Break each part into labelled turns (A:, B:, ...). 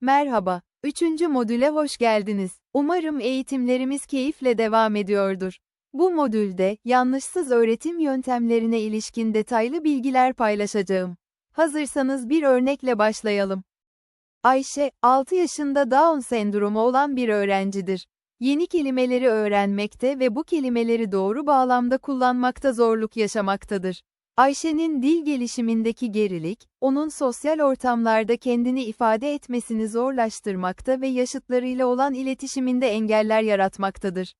A: Merhaba, 3. modüle hoş geldiniz. Umarım eğitimlerimiz keyifle devam ediyordur. Bu modülde, yanlışsız öğretim yöntemlerine ilişkin detaylı bilgiler paylaşacağım. Hazırsanız bir örnekle başlayalım. Ayşe, 6 yaşında Down sendromu olan bir öğrencidir. Yeni kelimeleri öğrenmekte ve bu kelimeleri doğru bağlamda kullanmakta zorluk yaşamaktadır. Ayşe'nin dil gelişimindeki gerilik, onun sosyal ortamlarda kendini ifade etmesini zorlaştırmakta ve yaşıtlarıyla olan iletişiminde engeller yaratmaktadır.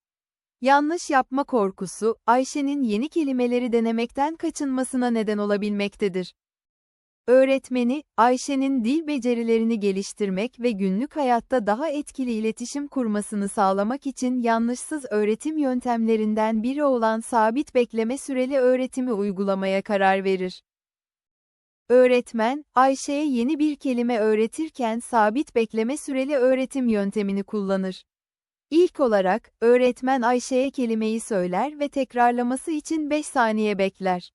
A: Yanlış yapma korkusu, Ayşe'nin yeni kelimeleri denemekten kaçınmasına neden olabilmektedir. Öğretmeni, Ayşe'nin dil becerilerini geliştirmek ve günlük hayatta daha etkili iletişim kurmasını sağlamak için yanlışsız öğretim yöntemlerinden biri olan sabit bekleme süreli öğretimi uygulamaya karar verir. Öğretmen, Ayşe'ye yeni bir kelime öğretirken sabit bekleme süreli öğretim yöntemini kullanır. İlk olarak, öğretmen Ayşe'ye kelimeyi söyler ve tekrarlaması için 5 saniye bekler.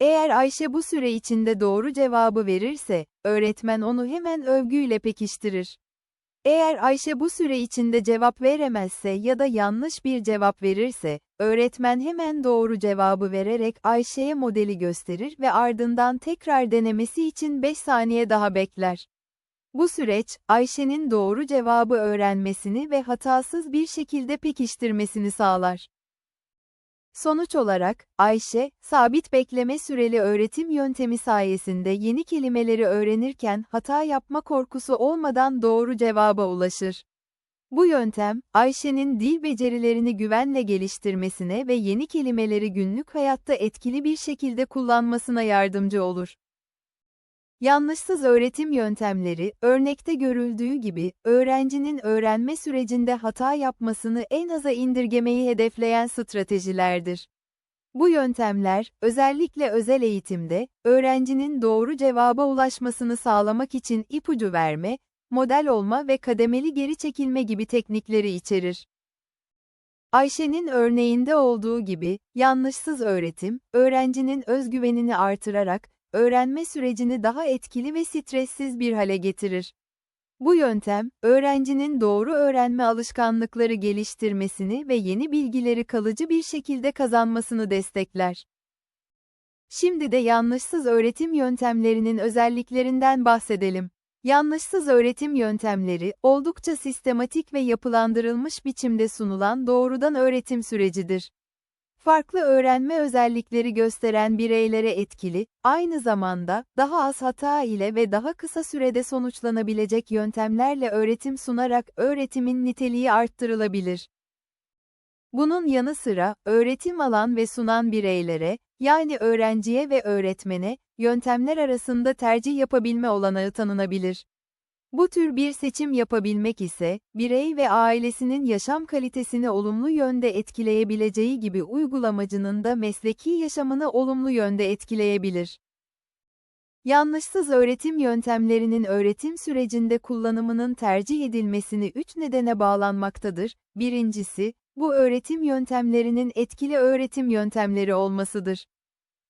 A: Eğer Ayşe bu süre içinde doğru cevabı verirse, öğretmen onu hemen övgüyle pekiştirir. Eğer Ayşe bu süre içinde cevap veremezse ya da yanlış bir cevap verirse, öğretmen hemen doğru cevabı vererek Ayşe'ye modeli gösterir ve ardından tekrar denemesi için 5 saniye daha bekler. Bu süreç, Ayşe'nin doğru cevabı öğrenmesini ve hatasız bir şekilde pekiştirmesini sağlar. Sonuç olarak, Ayşe, sabit bekleme süreli öğretim yöntemi sayesinde yeni kelimeleri öğrenirken hata yapma korkusu olmadan doğru cevaba ulaşır. Bu yöntem, Ayşe'nin dil becerilerini güvenle geliştirmesine ve yeni kelimeleri günlük hayatta etkili bir şekilde kullanmasına yardımcı olur. Yanlışsız öğretim yöntemleri, örnekte görüldüğü gibi, öğrencinin öğrenme sürecinde hata yapmasını en aza indirgemeyi hedefleyen stratejilerdir. Bu yöntemler, özellikle özel eğitimde, öğrencinin doğru cevaba ulaşmasını sağlamak için ipucu verme, model olma ve kademeli geri çekilme gibi teknikleri içerir. Ayşe'nin örneğinde olduğu gibi, yanlışsız öğretim, öğrencinin özgüvenini artırarak, öğrenme sürecini daha etkili ve stressiz bir hale getirir. Bu yöntem, öğrencinin doğru öğrenme alışkanlıkları geliştirmesini ve yeni bilgileri kalıcı bir şekilde kazanmasını destekler. Şimdi de yanlışsız öğretim yöntemlerinin özelliklerinden bahsedelim. Yanlışsız öğretim yöntemleri, oldukça sistematik ve yapılandırılmış biçimde sunulan doğrudan öğretim sürecidir farklı öğrenme özellikleri gösteren bireylere etkili, aynı zamanda daha az hata ile ve daha kısa sürede sonuçlanabilecek yöntemlerle öğretim sunarak öğretimin niteliği arttırılabilir. Bunun yanı sıra, öğretim alan ve sunan bireylere, yani öğrenciye ve öğretmene, yöntemler arasında tercih yapabilme olanağı tanınabilir. Bu tür bir seçim yapabilmek ise, birey ve ailesinin yaşam kalitesini olumlu yönde etkileyebileceği gibi uygulamacının da mesleki yaşamını olumlu yönde etkileyebilir. Yanlışsız öğretim yöntemlerinin öğretim sürecinde kullanımının tercih edilmesini üç nedene bağlanmaktadır. Birincisi, bu öğretim yöntemlerinin etkili öğretim yöntemleri olmasıdır.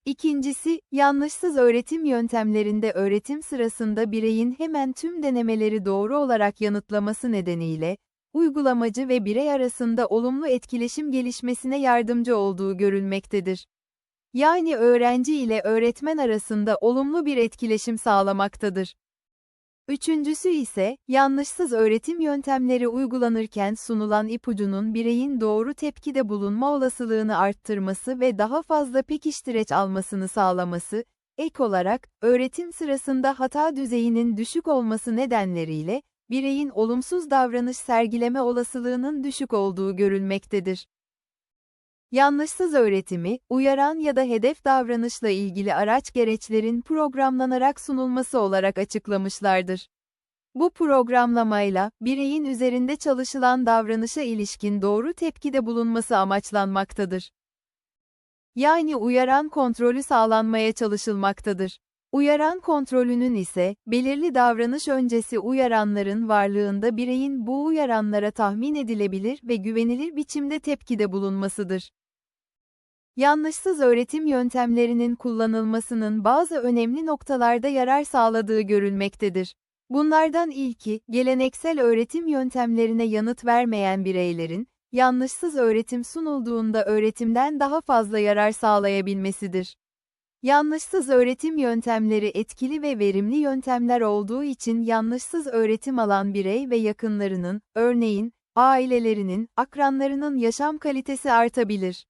A: İkincisi, yanlışsız öğretim yöntemlerinde öğretim sırasında bireyin hemen tüm denemeleri doğru olarak yanıtlaması nedeniyle, uygulamacı ve birey arasında olumlu etkileşim gelişmesine yardımcı olduğu görülmektedir. Yani öğrenci ile öğretmen arasında olumlu bir etkileşim sağlamaktadır. Üçüncüsü ise, yanlışsız öğretim yöntemleri uygulanırken sunulan ipucunun bireyin doğru tepkide bulunma olasılığını arttırması ve daha fazla pekiştireç almasını sağlaması, ek olarak, öğretim sırasında hata düzeyinin düşük olması nedenleriyle, bireyin olumsuz davranış sergileme olasılığının düşük olduğu görülmektedir. Yanlışsız öğretimi, uyaran ya da hedef davranışla ilgili araç gereçlerin programlanarak sunulması olarak açıklamışlardır. Bu programlamayla, bireyin üzerinde çalışılan davranışa ilişkin doğru tepkide bulunması amaçlanmaktadır. Yani uyaran kontrolü sağlanmaya çalışılmaktadır. Uyaran kontrolünün ise, belirli davranış öncesi uyaranların varlığında bireyin bu uyaranlara tahmin edilebilir ve güvenilir biçimde tepkide bulunmasıdır. Yanlışsız öğretim yöntemlerinin kullanılmasının bazı önemli noktalarda yarar sağladığı görülmektedir. Bunlardan ilki, geleneksel öğretim yöntemlerine yanıt vermeyen bireylerin, yanlışsız öğretim sunulduğunda öğretimden daha fazla yarar sağlayabilmesidir. Yanlışsız öğretim yöntemleri etkili ve verimli yöntemler olduğu için yanlışsız öğretim alan birey ve yakınlarının, örneğin, ailelerinin, akranlarının yaşam kalitesi artabilir.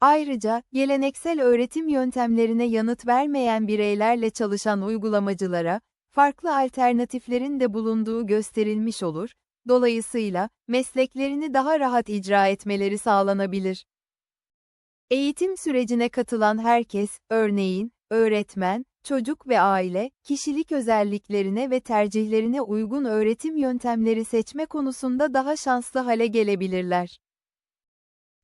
A: Ayrıca, geleneksel öğretim yöntemlerine yanıt vermeyen bireylerle çalışan uygulamacılara, farklı alternatiflerin de bulunduğu gösterilmiş olur, dolayısıyla, mesleklerini daha rahat icra etmeleri sağlanabilir. Eğitim sürecine katılan herkes, örneğin, öğretmen, çocuk ve aile, kişilik özelliklerine ve tercihlerine uygun öğretim yöntemleri seçme konusunda daha şanslı hale gelebilirler.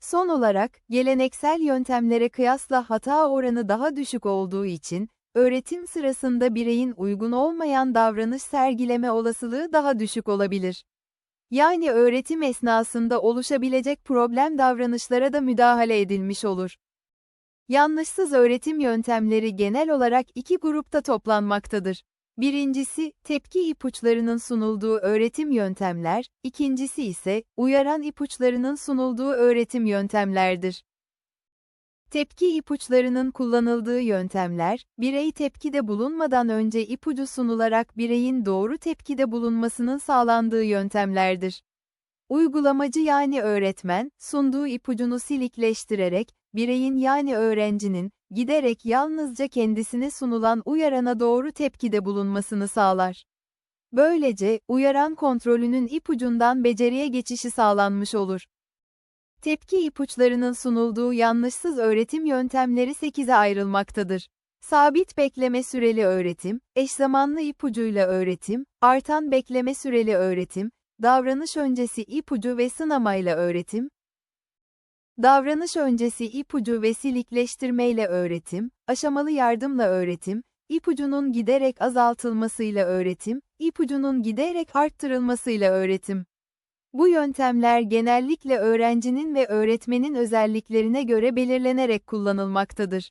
A: Son olarak, geleneksel yöntemlere kıyasla hata oranı daha düşük olduğu için, öğretim sırasında bireyin uygun olmayan davranış sergileme olasılığı daha düşük olabilir. Yani öğretim esnasında oluşabilecek problem davranışlara da müdahale edilmiş olur. Yanlışsız öğretim yöntemleri genel olarak iki grupta toplanmaktadır. Birincisi, tepki ipuçlarının sunulduğu öğretim yöntemler, ikincisi ise, uyaran ipuçlarının sunulduğu öğretim yöntemlerdir. Tepki ipuçlarının kullanıldığı yöntemler, birey tepkide bulunmadan önce ipucu sunularak bireyin doğru tepkide bulunmasının sağlandığı yöntemlerdir. Uygulamacı yani öğretmen, sunduğu ipucunu silikleştirerek, bireyin yani öğrencinin, giderek yalnızca kendisine sunulan uyarana doğru tepkide bulunmasını sağlar. Böylece, uyaran kontrolünün ipucundan beceriye geçişi sağlanmış olur. Tepki ipuçlarının sunulduğu yanlışsız öğretim yöntemleri 8'e ayrılmaktadır. Sabit bekleme süreli öğretim, eşzamanlı ipucuyla öğretim, artan bekleme süreli öğretim, davranış öncesi ipucu ve sınamayla öğretim, davranış öncesi ipucu ve silikleştirmeyle öğretim, aşamalı yardımla öğretim, ipucunun giderek azaltılmasıyla öğretim, ipucunun giderek arttırılmasıyla öğretim. Bu yöntemler genellikle öğrencinin ve öğretmenin özelliklerine göre belirlenerek kullanılmaktadır.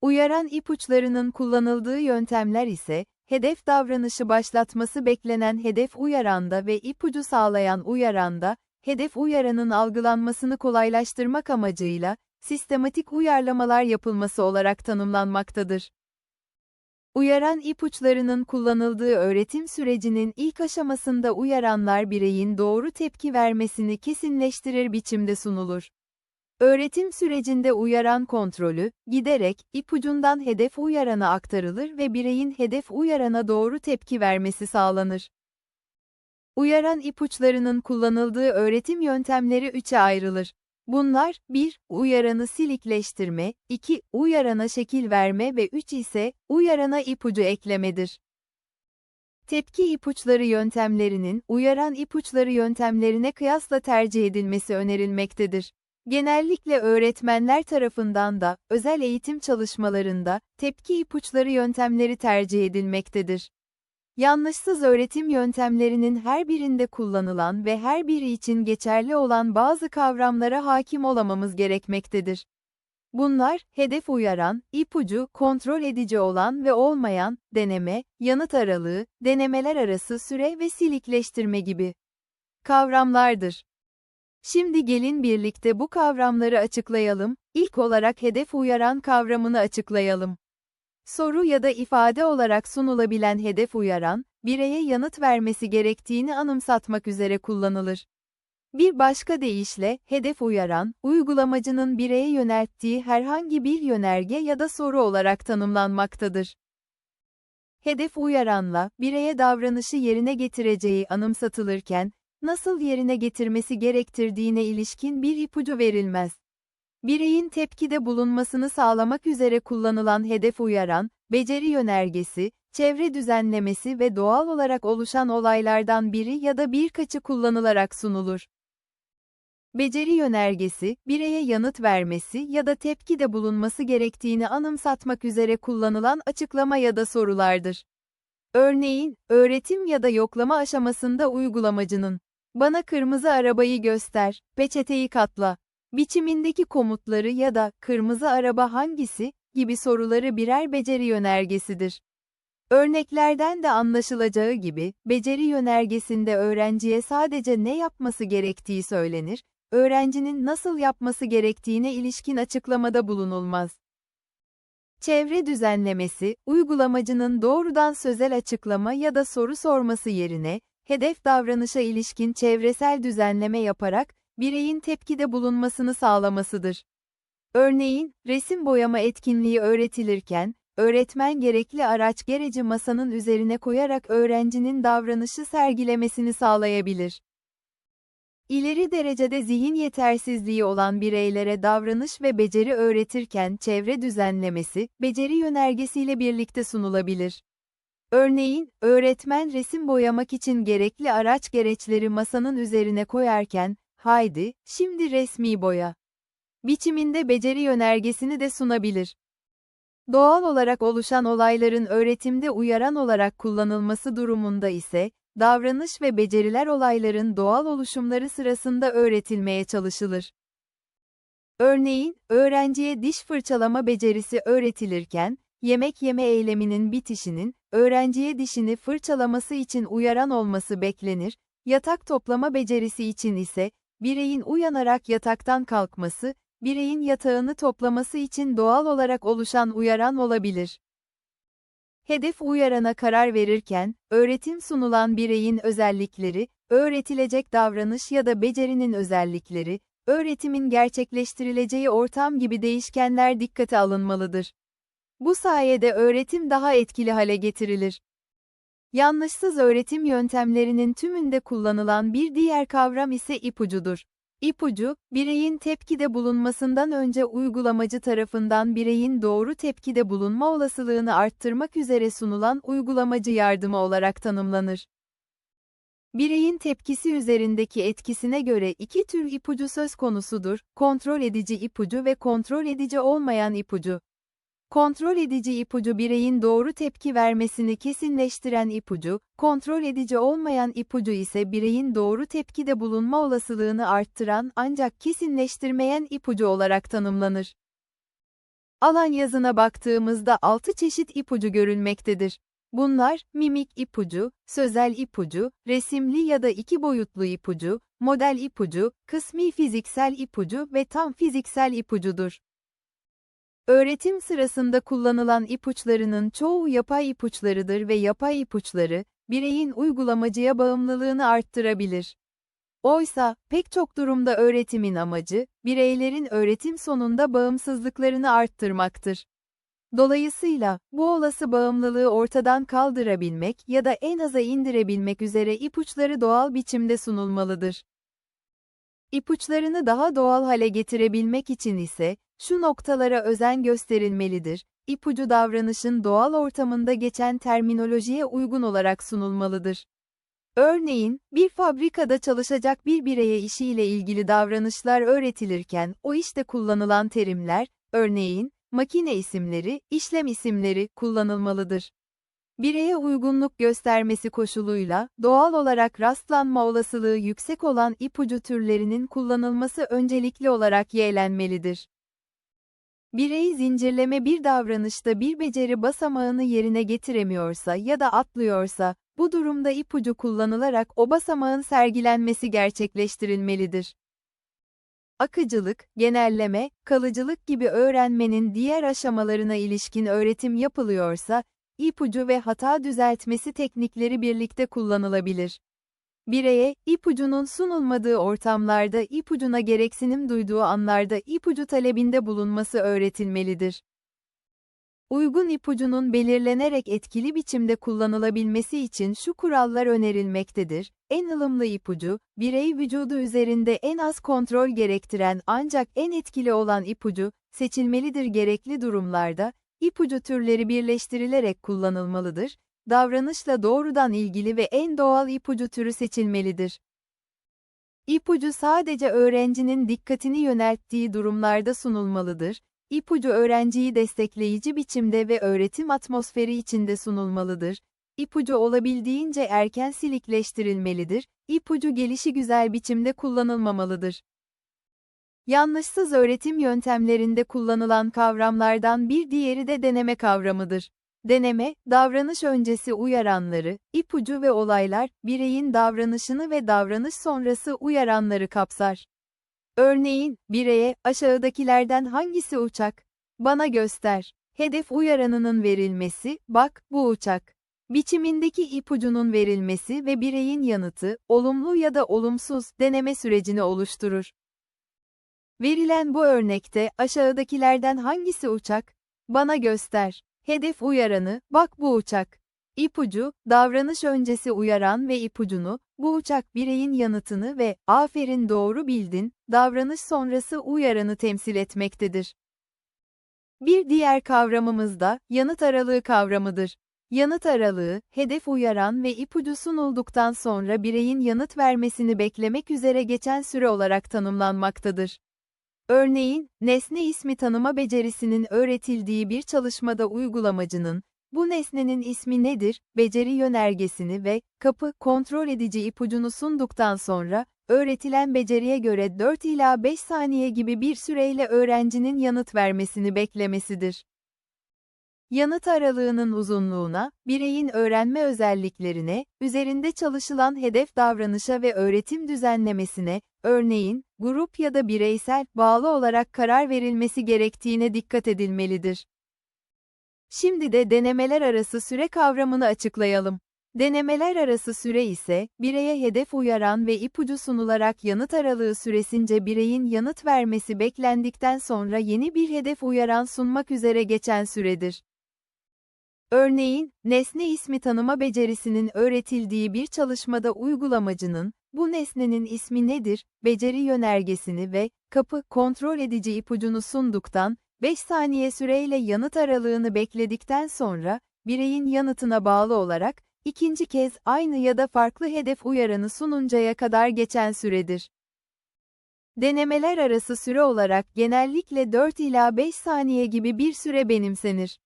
A: Uyaran ipuçlarının kullanıldığı yöntemler ise, hedef davranışı başlatması beklenen hedef uyaranda ve ipucu sağlayan uyaranda, hedef uyaranın algılanmasını kolaylaştırmak amacıyla, sistematik uyarlamalar yapılması olarak tanımlanmaktadır. Uyaran ipuçlarının kullanıldığı öğretim sürecinin ilk aşamasında uyaranlar bireyin doğru tepki vermesini kesinleştirir biçimde sunulur. Öğretim sürecinde uyaran kontrolü, giderek, ipucundan hedef uyarana aktarılır ve bireyin hedef uyarana doğru tepki vermesi sağlanır. Uyaran ipuçlarının kullanıldığı öğretim yöntemleri üçe ayrılır. Bunlar, 1. Uyaranı silikleştirme, 2. Uyarana şekil verme ve 3 ise, uyarana ipucu eklemedir. Tepki ipuçları yöntemlerinin, uyaran ipuçları yöntemlerine kıyasla tercih edilmesi önerilmektedir. Genellikle öğretmenler tarafından da, özel eğitim çalışmalarında, tepki ipuçları yöntemleri tercih edilmektedir. Yanlışsız öğretim yöntemlerinin her birinde kullanılan ve her biri için geçerli olan bazı kavramlara hakim olamamız gerekmektedir. Bunlar, hedef uyaran, ipucu, kontrol edici olan ve olmayan, deneme, yanıt aralığı, denemeler arası süre ve silikleştirme gibi kavramlardır. Şimdi gelin birlikte bu kavramları açıklayalım. İlk olarak hedef uyaran kavramını açıklayalım. Soru ya da ifade olarak sunulabilen hedef uyaran, bireye yanıt vermesi gerektiğini anımsatmak üzere kullanılır. Bir başka deyişle, hedef uyaran, uygulamacının bireye yönelttiği herhangi bir yönerge ya da soru olarak tanımlanmaktadır. Hedef uyaranla, bireye davranışı yerine getireceği anımsatılırken, nasıl yerine getirmesi gerektirdiğine ilişkin bir ipucu verilmez. Bireyin tepkide bulunmasını sağlamak üzere kullanılan hedef uyaran, beceri yönergesi, çevre düzenlemesi ve doğal olarak oluşan olaylardan biri ya da birkaçı kullanılarak sunulur. Beceri yönergesi, bireye yanıt vermesi ya da tepkide bulunması gerektiğini anımsatmak üzere kullanılan açıklama ya da sorulardır. Örneğin, öğretim ya da yoklama aşamasında uygulamacının, bana kırmızı arabayı göster, peçeteyi katla, biçimindeki komutları ya da kırmızı araba hangisi gibi soruları birer beceri yönergesidir. Örneklerden de anlaşılacağı gibi, beceri yönergesinde öğrenciye sadece ne yapması gerektiği söylenir, öğrencinin nasıl yapması gerektiğine ilişkin açıklamada bulunulmaz. Çevre düzenlemesi, uygulamacının doğrudan sözel açıklama ya da soru sorması yerine, hedef davranışa ilişkin çevresel düzenleme yaparak, bireyin tepkide bulunmasını sağlamasıdır. Örneğin, resim boyama etkinliği öğretilirken, öğretmen gerekli araç gereci masanın üzerine koyarak öğrencinin davranışı sergilemesini sağlayabilir. İleri derecede zihin yetersizliği olan bireylere davranış ve beceri öğretirken çevre düzenlemesi, beceri yönergesiyle birlikte sunulabilir. Örneğin, öğretmen resim boyamak için gerekli araç gereçleri masanın üzerine koyarken, haydi, şimdi resmi boya. Biçiminde beceri yönergesini de sunabilir. Doğal olarak oluşan olayların öğretimde uyaran olarak kullanılması durumunda ise, davranış ve beceriler olayların doğal oluşumları sırasında öğretilmeye çalışılır. Örneğin, öğrenciye diş fırçalama becerisi öğretilirken, yemek yeme eyleminin bitişinin, öğrenciye dişini fırçalaması için uyaran olması beklenir, yatak toplama becerisi için ise, bireyin uyanarak yataktan kalkması, bireyin yatağını toplaması için doğal olarak oluşan uyaran olabilir. Hedef uyarana karar verirken, öğretim sunulan bireyin özellikleri, öğretilecek davranış ya da becerinin özellikleri, öğretimin gerçekleştirileceği ortam gibi değişkenler dikkate alınmalıdır. Bu sayede öğretim daha etkili hale getirilir. Yanlışsız öğretim yöntemlerinin tümünde kullanılan bir diğer kavram ise ipucudur. İpucu, bireyin tepkide bulunmasından önce uygulamacı tarafından bireyin doğru tepkide bulunma olasılığını arttırmak üzere sunulan uygulamacı yardımı olarak tanımlanır. Bireyin tepkisi üzerindeki etkisine göre iki tür ipucu söz konusudur, kontrol edici ipucu ve kontrol edici olmayan ipucu. Kontrol edici ipucu bireyin doğru tepki vermesini kesinleştiren ipucu, kontrol edici olmayan ipucu ise bireyin doğru tepkide bulunma olasılığını arttıran ancak kesinleştirmeyen ipucu olarak tanımlanır. Alan yazına baktığımızda 6 çeşit ipucu görülmektedir. Bunlar, mimik ipucu, sözel ipucu, resimli ya da iki boyutlu ipucu, model ipucu, kısmi fiziksel ipucu ve tam fiziksel ipucudur. Öğretim sırasında kullanılan ipuçlarının çoğu yapay ipuçlarıdır ve yapay ipuçları, bireyin uygulamacıya bağımlılığını arttırabilir. Oysa, pek çok durumda öğretimin amacı, bireylerin öğretim sonunda bağımsızlıklarını arttırmaktır. Dolayısıyla, bu olası bağımlılığı ortadan kaldırabilmek ya da en aza indirebilmek üzere ipuçları doğal biçimde sunulmalıdır. İpuçlarını daha doğal hale getirebilmek için ise, şu noktalara özen gösterilmelidir. İpucu davranışın doğal ortamında geçen terminolojiye uygun olarak sunulmalıdır. Örneğin, bir fabrikada çalışacak bir bireye işiyle ilgili davranışlar öğretilirken, o işte kullanılan terimler, örneğin, makine isimleri, işlem isimleri kullanılmalıdır. Bireye uygunluk göstermesi koşuluyla, doğal olarak rastlanma olasılığı yüksek olan ipucu türlerinin kullanılması öncelikli olarak yeğlenmelidir. Birey zincirleme bir davranışta bir beceri basamağını yerine getiremiyorsa ya da atlıyorsa, bu durumda ipucu kullanılarak o basamağın sergilenmesi gerçekleştirilmelidir. Akıcılık, genelleme, kalıcılık gibi öğrenmenin diğer aşamalarına ilişkin öğretim yapılıyorsa, ipucu ve hata düzeltmesi teknikleri birlikte kullanılabilir. Bireye, ipucunun sunulmadığı ortamlarda ipucuna gereksinim duyduğu anlarda ipucu talebinde bulunması öğretilmelidir. Uygun ipucunun belirlenerek etkili biçimde kullanılabilmesi için şu kurallar önerilmektedir. En ılımlı ipucu, birey vücudu üzerinde en az kontrol gerektiren ancak en etkili olan ipucu, seçilmelidir gerekli durumlarda, ipucu türleri birleştirilerek kullanılmalıdır, davranışla doğrudan ilgili ve en doğal ipucu türü seçilmelidir. İpucu sadece öğrencinin dikkatini yönelttiği durumlarda sunulmalıdır. İpucu öğrenciyi destekleyici biçimde ve öğretim atmosferi içinde sunulmalıdır. İpucu olabildiğince erken silikleştirilmelidir. İpucu gelişi güzel biçimde kullanılmamalıdır. Yanlışsız öğretim yöntemlerinde kullanılan kavramlardan bir diğeri de deneme kavramıdır. Deneme, davranış öncesi uyaranları, ipucu ve olaylar, bireyin davranışını ve davranış sonrası uyaranları kapsar. Örneğin, bireye, aşağıdakilerden hangisi uçak? Bana göster. Hedef uyaranının verilmesi, bak, bu uçak. Biçimindeki ipucunun verilmesi ve bireyin yanıtı, olumlu ya da olumsuz, deneme sürecini oluşturur. Verilen bu örnekte, aşağıdakilerden hangisi uçak? Bana göster. Hedef uyaranı, bak bu uçak. İpucu, davranış öncesi uyaran ve ipucunu, bu uçak bireyin yanıtını ve, aferin doğru bildin, davranış sonrası uyaranı temsil etmektedir. Bir diğer kavramımız da, yanıt aralığı kavramıdır. Yanıt aralığı, hedef uyaran ve ipucu sunulduktan sonra bireyin yanıt vermesini beklemek üzere geçen süre olarak tanımlanmaktadır. Örneğin, nesne ismi tanıma becerisinin öğretildiği bir çalışmada uygulamacının, bu nesnenin ismi nedir, beceri yönergesini ve kapı kontrol edici ipucunu sunduktan sonra, öğretilen beceriye göre 4 ila 5 saniye gibi bir süreyle öğrencinin yanıt vermesini beklemesidir. Yanıt aralığının uzunluğuna, bireyin öğrenme özelliklerine, üzerinde çalışılan hedef davranışa ve öğretim düzenlemesine, örneğin, grup ya da bireysel, bağlı olarak karar verilmesi gerektiğine dikkat edilmelidir. Şimdi de denemeler arası süre kavramını açıklayalım. Denemeler arası süre ise, bireye hedef uyaran ve ipucu sunularak yanıt aralığı süresince bireyin yanıt vermesi beklendikten sonra yeni bir hedef uyaran sunmak üzere geçen süredir. Örneğin, nesne ismi tanıma becerisinin öğretildiği bir çalışmada uygulamacının, bu nesnenin ismi nedir, beceri yönergesini ve kapı kontrol edici ipucunu sunduktan, 5 saniye süreyle yanıt aralığını bekledikten sonra, bireyin yanıtına bağlı olarak, ikinci kez aynı ya da farklı hedef uyaranı sununcaya kadar geçen süredir. Denemeler arası süre olarak genellikle 4 ila 5 saniye gibi bir süre benimsenir.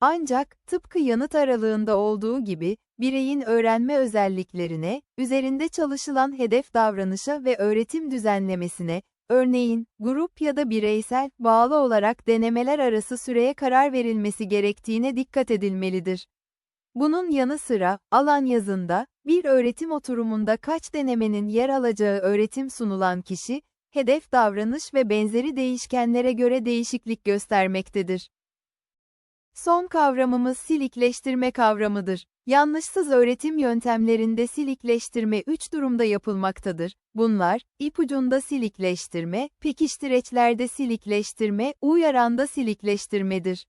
A: Ancak, tıpkı yanıt aralığında olduğu gibi, bireyin öğrenme özelliklerine, üzerinde çalışılan hedef davranışa ve öğretim düzenlemesine, örneğin, grup ya da bireysel, bağlı olarak denemeler arası süreye karar verilmesi gerektiğine dikkat edilmelidir. Bunun yanı sıra, alan yazında, bir öğretim oturumunda kaç denemenin yer alacağı öğretim sunulan kişi, hedef davranış ve benzeri değişkenlere göre değişiklik göstermektedir. Son kavramımız silikleştirme kavramıdır. Yanlışsız öğretim yöntemlerinde silikleştirme üç durumda yapılmaktadır. Bunlar, ipucunda silikleştirme, pekiştireçlerde silikleştirme, uyaranda silikleştirmedir.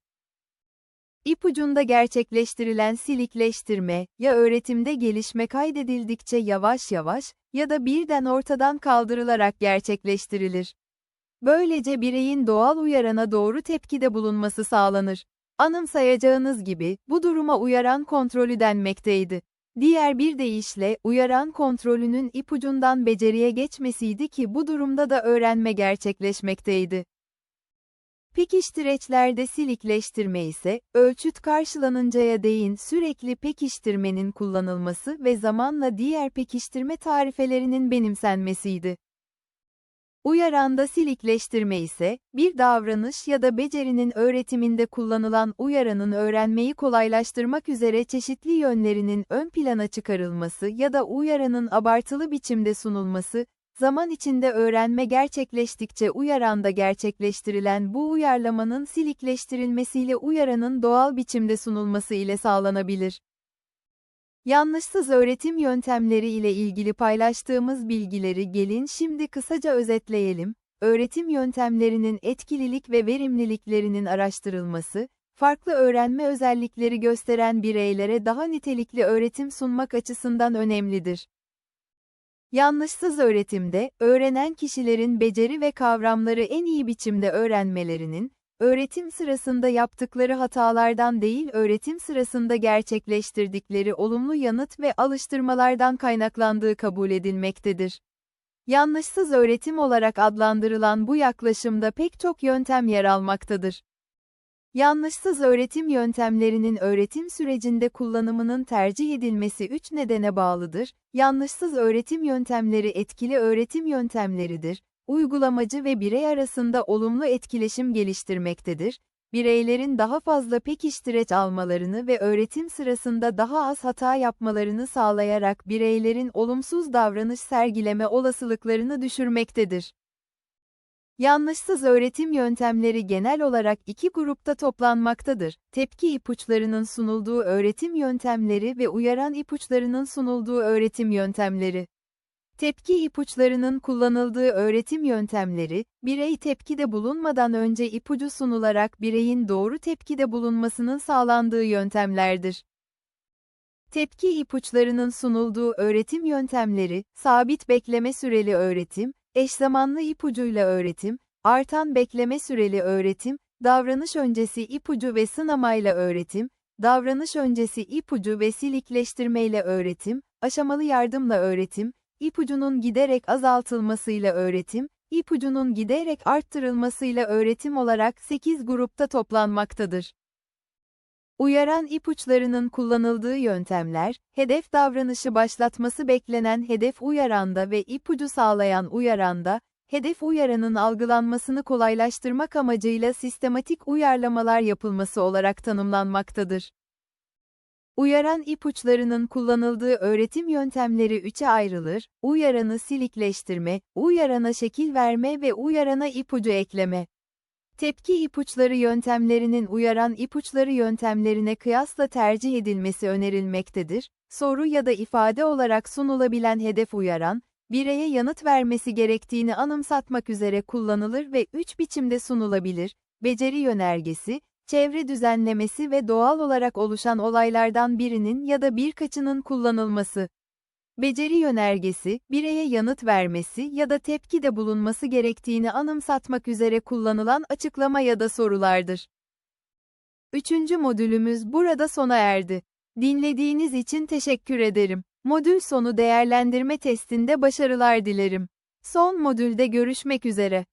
A: İpucunda gerçekleştirilen silikleştirme, ya öğretimde gelişme kaydedildikçe yavaş yavaş, ya da birden ortadan kaldırılarak gerçekleştirilir. Böylece bireyin doğal uyarana doğru tepkide bulunması sağlanır. Anımsayacağınız gibi, bu duruma uyaran kontrolü denmekteydi. Diğer bir deyişle, uyaran kontrolünün ipucundan beceriye geçmesiydi ki bu durumda da öğrenme gerçekleşmekteydi. Pekiştireçlerde silikleştirme ise, ölçüt karşılanıncaya değin sürekli pekiştirmenin kullanılması ve zamanla diğer pekiştirme tarifelerinin benimsenmesiydi. Uyaranda silikleştirme ise, bir davranış ya da becerinin öğretiminde kullanılan uyaranın öğrenmeyi kolaylaştırmak üzere çeşitli yönlerinin ön plana çıkarılması ya da uyaranın abartılı biçimde sunulması, zaman içinde öğrenme gerçekleştikçe uyaranda gerçekleştirilen bu uyarlamanın silikleştirilmesiyle uyaranın doğal biçimde sunulması ile sağlanabilir. Yanlışsız öğretim yöntemleri ile ilgili paylaştığımız bilgileri gelin şimdi kısaca özetleyelim. Öğretim yöntemlerinin etkililik ve verimliliklerinin araştırılması, farklı öğrenme özellikleri gösteren bireylere daha nitelikli öğretim sunmak açısından önemlidir. Yanlışsız öğretimde, öğrenen kişilerin beceri ve kavramları en iyi biçimde öğrenmelerinin, öğretim sırasında yaptıkları hatalardan değil öğretim sırasında gerçekleştirdikleri olumlu yanıt ve alıştırmalardan kaynaklandığı kabul edilmektedir. Yanlışsız öğretim olarak adlandırılan bu yaklaşımda pek çok yöntem yer almaktadır. Yanlışsız öğretim yöntemlerinin öğretim sürecinde kullanımının tercih edilmesi üç nedene bağlıdır. Yanlışsız öğretim yöntemleri etkili öğretim yöntemleridir uygulamacı ve birey arasında olumlu etkileşim geliştirmektedir. bireylerin daha fazla pekiştireç almalarını ve öğretim sırasında daha az hata yapmalarını sağlayarak bireylerin olumsuz davranış sergileme olasılıklarını düşürmektedir. Yanlışsız öğretim yöntemleri genel olarak iki grupta toplanmaktadır. Tepki ipuçlarının sunulduğu öğretim yöntemleri ve uyaran ipuçlarının sunulduğu öğretim yöntemleri. Tepki ipuçlarının kullanıldığı öğretim yöntemleri, birey tepkide bulunmadan önce ipucu sunularak bireyin doğru tepkide bulunmasının sağlandığı yöntemlerdir. Tepki ipuçlarının sunulduğu öğretim yöntemleri, sabit bekleme süreli öğretim, eşzamanlı ipucuyla öğretim, artan bekleme süreli öğretim, davranış öncesi ipucu ve sınamayla öğretim, davranış öncesi ipucu ve silikleştirmeyle öğretim, aşamalı yardımla öğretim, ipucunun giderek azaltılmasıyla öğretim, ipucunun giderek arttırılmasıyla öğretim olarak 8 grupta toplanmaktadır. Uyaran ipuçlarının kullanıldığı yöntemler, hedef davranışı başlatması beklenen hedef uyaranda ve ipucu sağlayan uyaranda, hedef uyaranın algılanmasını kolaylaştırmak amacıyla sistematik uyarlamalar yapılması olarak tanımlanmaktadır. Uyaran ipuçlarının kullanıldığı öğretim yöntemleri üçe ayrılır, uyaranı silikleştirme, uyarana şekil verme ve uyarana ipucu ekleme. Tepki ipuçları yöntemlerinin uyaran ipuçları yöntemlerine kıyasla tercih edilmesi önerilmektedir. Soru ya da ifade olarak sunulabilen hedef uyaran, bireye yanıt vermesi gerektiğini anımsatmak üzere kullanılır ve üç biçimde sunulabilir. Beceri yönergesi, çevre düzenlemesi ve doğal olarak oluşan olaylardan birinin ya da birkaçının kullanılması. Beceri yönergesi, bireye yanıt vermesi ya da tepkide bulunması gerektiğini anımsatmak üzere kullanılan açıklama ya da sorulardır. Üçüncü modülümüz burada sona erdi. Dinlediğiniz için teşekkür ederim. Modül sonu değerlendirme testinde başarılar dilerim. Son modülde görüşmek üzere.